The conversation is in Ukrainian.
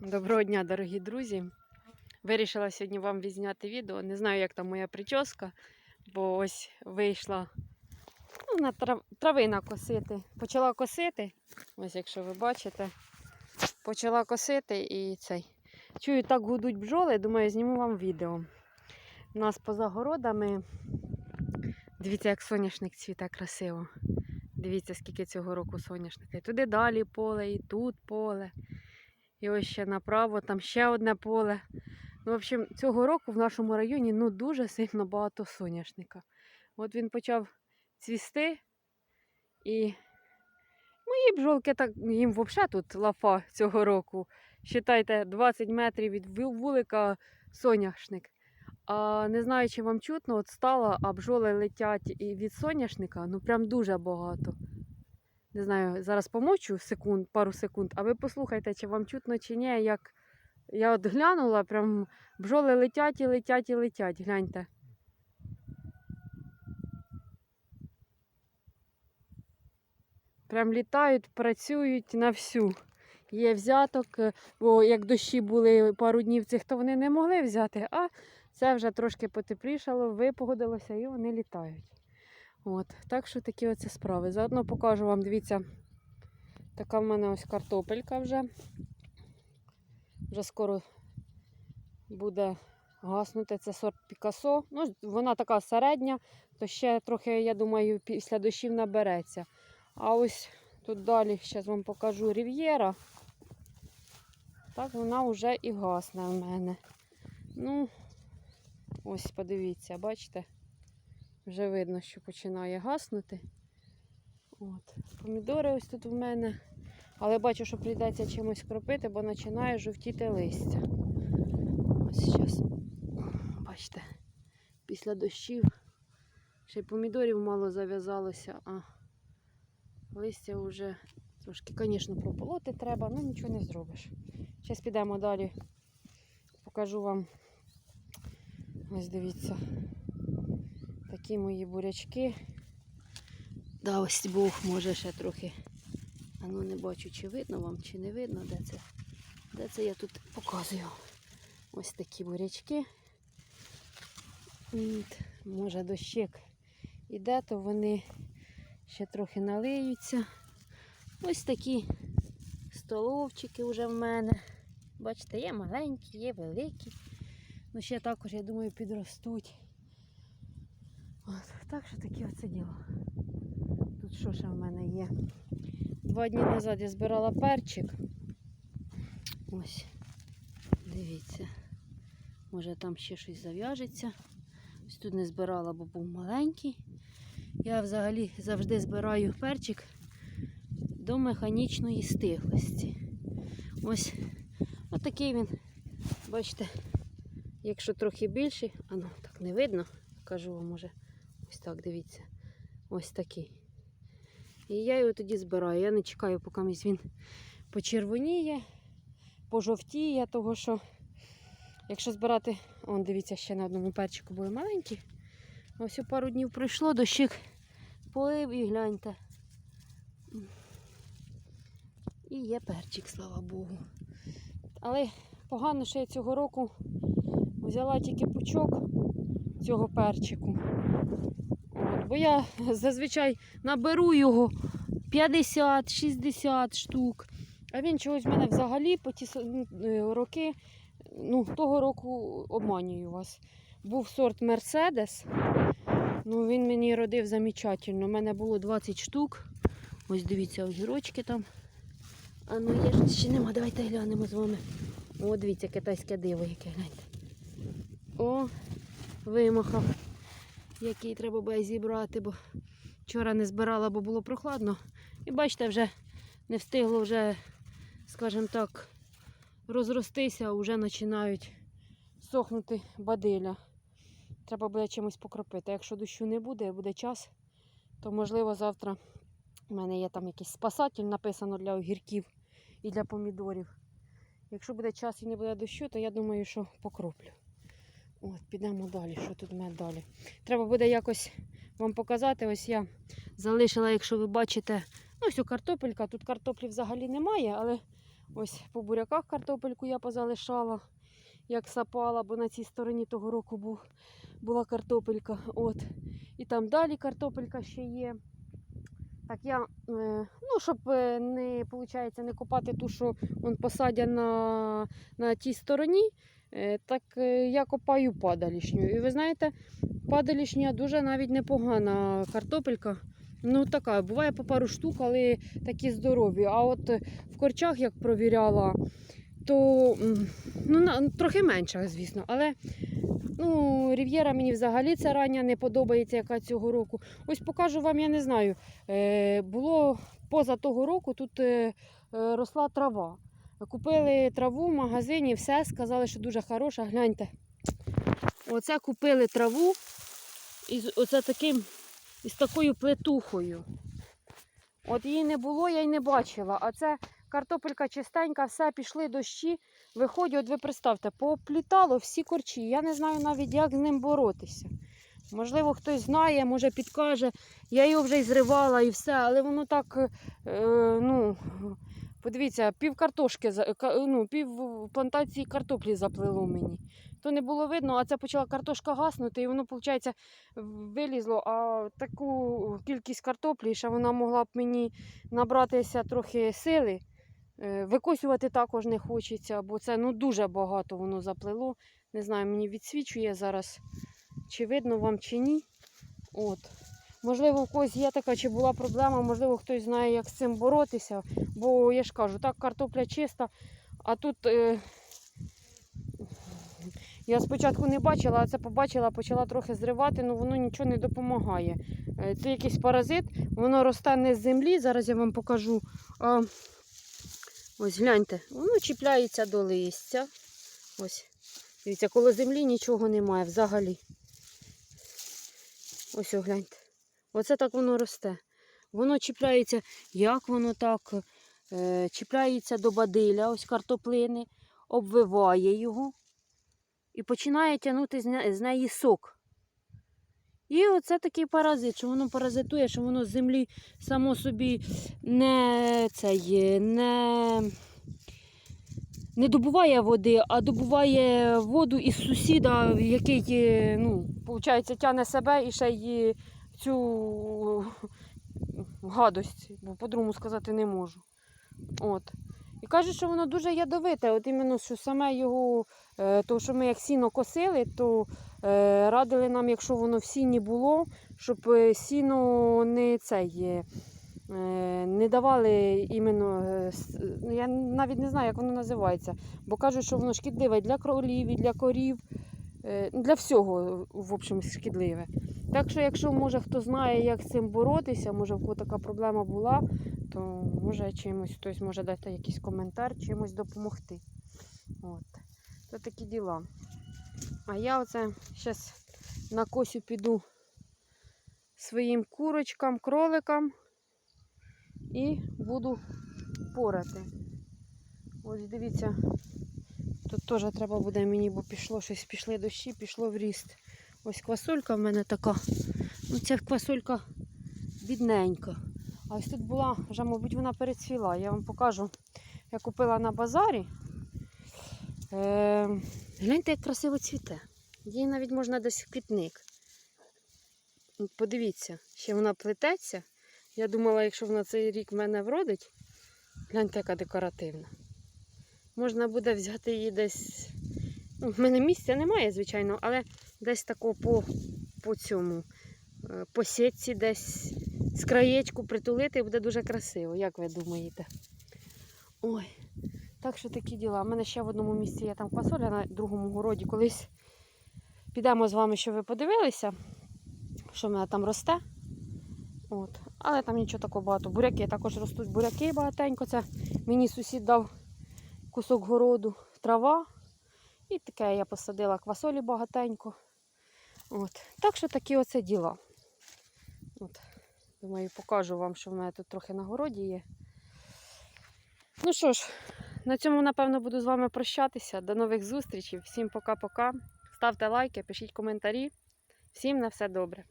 Доброго дня, дорогі друзі. Вирішила сьогодні вам відзняти відео. Не знаю, як там моя прическа, бо ось вийшла ну, на трав... травина косити. Почала косити. Ось, якщо ви бачите, почала косити і цей. Чую, так гудуть бджоли, думаю, зніму вам відео. У нас поза городами. Дивіться, як соняшник цвіте красиво. Дивіться, скільки цього року соняшника. І туди далі поле, і тут поле. І ось ще направо, там ще одне поле. Ну, в общем, цього року в нашому районі ну, дуже сильно багато соняшника. От він почав цвісти. І мої бджолки так, їм взагалі тут лафа цього року. Считайте, 20 метрів від вулика соняшник. А не знаю, чи вам чутно, от стало, а бджоли летять і від соняшника, ну прям дуже багато. Не знаю, зараз помовчу секунд, пару секунд, а ви послухайте, чи вам чутно, чи ні, як я от глянула, прям бджоли летять і летять і летять. Гляньте. Прям літають, працюють на всю. Є взяток, е, бо як дощі були пару днів цих, то вони не могли взяти, а це вже трошки потеплішало, випогодилося і вони літають. От, так що такі оце справи. Заодно покажу вам, дивіться, така в мене ось картопелька вже. Вже скоро буде гаснути. Це сорт Пікасо. Ну, вона така середня, то ще трохи, я думаю, після дощів набереться. А ось тут далі зараз вам покажу Рів'єра. Так вона вже і гасне в мене. Ну, ось подивіться, бачите? Вже видно, що починає гаснути. От. Помідори ось тут в мене. Але бачу, що прийдеться чимось кропити, бо починає жовтіти листя. Ось зараз, бачите, після дощів ще й помідорів мало зав'язалося, а листя вже трошки, звісно, прополоти треба, ну нічого не зробиш. Зараз підемо далі. Покажу вам. Ось дивіться. Такі мої бурячки. Да, ось Бог може ще трохи. А ну не бачу, чи видно вам, чи не видно, де це. Де це я тут показую. Ось такі бурячки. От, може дощик іде, то вони ще трохи налиються. Ось такі столовчики вже в мене. Бачите, є маленькі, є великі. Ну ще також, я думаю, підростуть. От, так що таке оце діло. Тут що ще в мене є? Два дні назад я збирала перчик. Ось, дивіться. Може там ще щось зав'яжеться. Ось тут не збирала, бо був маленький. Я взагалі завжди збираю перчик до механічної стиглості. Ось отакий він, бачите, якщо трохи більший, а ну так не видно, кажу вам, може, ось так дивіться. Ось такий. І я його тоді збираю. Я не чекаю, поки він почервоніє, пожовтіє, того що, якщо збирати, он дивіться, ще на одному перчику були маленькі. Ось у пару днів пройшло, дощик полив і гляньте. І є перчик, слава Богу. Але погано, що я цього року взяла тільки пучок цього перчику. От, бо я зазвичай наберу його 50-60 штук. А він чогось в мене взагалі по ті е, роки, ну, того року обманюю вас. Був сорт Мерседес. Ну, він мені родив замечательно. У мене було 20 штук. Ось дивіться, огірочки там. А ну є ж ще нема. Давайте глянемо з вами. О, дивіться, китайське диво, яке гляньте. О, вимахав. Який треба буде зібрати, бо вчора не збирала, бо було прохладно. І бачите, вже не встигло вже, скажімо так, розростися, а вже починають сохнути бадиля. Треба буде чимось покропити. Якщо дощу не буде, буде час, то можливо завтра у мене є там якийсь спасатель написано для огірків і для помідорів. Якщо буде час і не буде дощу, то я думаю, що покроплю. От, підемо далі. Що тут в мене далі? Треба буде якось вам показати. Ось я залишила, якщо ви бачите, Ну, ось о, картопелька, тут картоплі взагалі немає, але ось по буряках картопельку я позалишала, як сапала, бо на цій стороні того року був, була картопелька. От. І там далі картопелька ще є. Так я, е, ну, щоб е, не, виходить, не копати ту, що он посадять на, на тій стороні, так е, я копаю падалішню. І ви знаєте, падалішня дуже навіть непогана картопелька. Ну, така, буває по пару штук, але такі здорові. А от е, в корчах, як провіряла, то ну, трохи менша, звісно. Але ну, Рів'єра мені взагалі ця рання не подобається, яка цього року. Ось покажу вам, я не знаю. Е, було поза того року тут е, е, росла трава. Купили траву в магазині, все, сказали, що дуже хороша. Гляньте. Оце купили траву із оце таким, із такою плетухою. От її не було, я й не бачила. А це картопелька чистенька, все, пішли дощі. Виходять, от ви представте, поплітало всі корчі. Я не знаю навіть, як з ним боротися. Можливо, хтось знає, може підкаже. Я його вже й зривала і все, але воно так, е, ну, подивіться, пів картошки, ну, пів плантації картоплі заплило мені. То не було видно, а це почала картошка гаснути, і воно, виходить, вилізло. А таку кількість картоплі, що вона могла б мені набратися трохи сили. Е, Викосювати також не хочеться, бо це ну, дуже багато воно заплило. Не знаю, мені відсвічує зараз, чи видно вам, чи ні. От. Можливо, у когось є така, чи була проблема, можливо, хтось знає, як з цим боротися. Бо я ж кажу, так картопля чиста, а тут е, я спочатку не бачила, а це побачила, почала трохи зривати, але воно нічого не допомагає. Е, Це якийсь паразит, воно росте не з землі, зараз я вам покажу. А, ось гляньте, воно чіпляється до листя. Ось, дивіться, коло землі нічого немає взагалі. Ось о, гляньте. Оце так воно росте. Воно чіпляється, як воно так, е, чіпляється до бадиля, ось картоплини, обвиває його і починає тягнути з, не- з неї сок. І оце такий паразит, що воно паразитує, що воно з землі само собі не, цей, не, не добуває води, а добуває воду із сусіда, який, е, ну, виходить, тягне себе і ще й цю гадость, бо по-другому сказати не можу. От. І кажуть, що воно дуже ядовите. От іменно, що саме його, е, то що ми як сіно косили, то е, радили нам, якщо воно в сіні було, щоб е, сіно не цей. е, е, Не давали іменно, е, ну, я навіть не знаю, як воно називається, бо кажуть, що воно шкідливе для кролів, і для корів, е, для всього, в общем, шкідливе. Так що, якщо може хто знає, як з цим боротися, може в кого така проблема була, то може чимось хтось може дати якийсь коментар, чимось допомогти. От. То такі діла. А я оце зараз на косю піду своїм курочкам, кроликам і буду порати. Ось дивіться, тут теж треба буде мені, бо пішло щось, пішли дощі, пішло в ріст. Ось квасолька в мене така. Ну, ця квасолька бідненька. А ось тут була, вже, мабуть, вона перецвіла. Я вам покажу. Я купила на базарі. Е, гляньте, як красиво цвіте. Її навіть можна десь в квітник. Подивіться, ще вона плететься. Я думала, якщо вона цей рік в мене вродить, гляньте, яка декоративна. Можна буде взяти її десь. Ну, в мене місця немає, звичайно, але десь тако по, по цьому, е, по сітці десь з краєчку притулити буде дуже красиво, як ви думаєте? Ой, так що такі діла. У мене ще в одному місці є там квасоля на другому городі. Колись підемо з вами, щоб ви подивилися, що в мене там росте. От. Але там нічого такого багато. Буряки також ростуть буряки багатенько. Це мені сусід дав кусок городу, трава. І таке я посадила квасолі багатенько. От. Так що такі оце діла. От. Думаю, покажу вам, що в мене тут трохи на городі є. Ну що ж, на цьому, напевно, буду з вами прощатися. До нових зустрічей. Всім пока-пока. Ставте лайки, пишіть коментарі. Всім на все добре.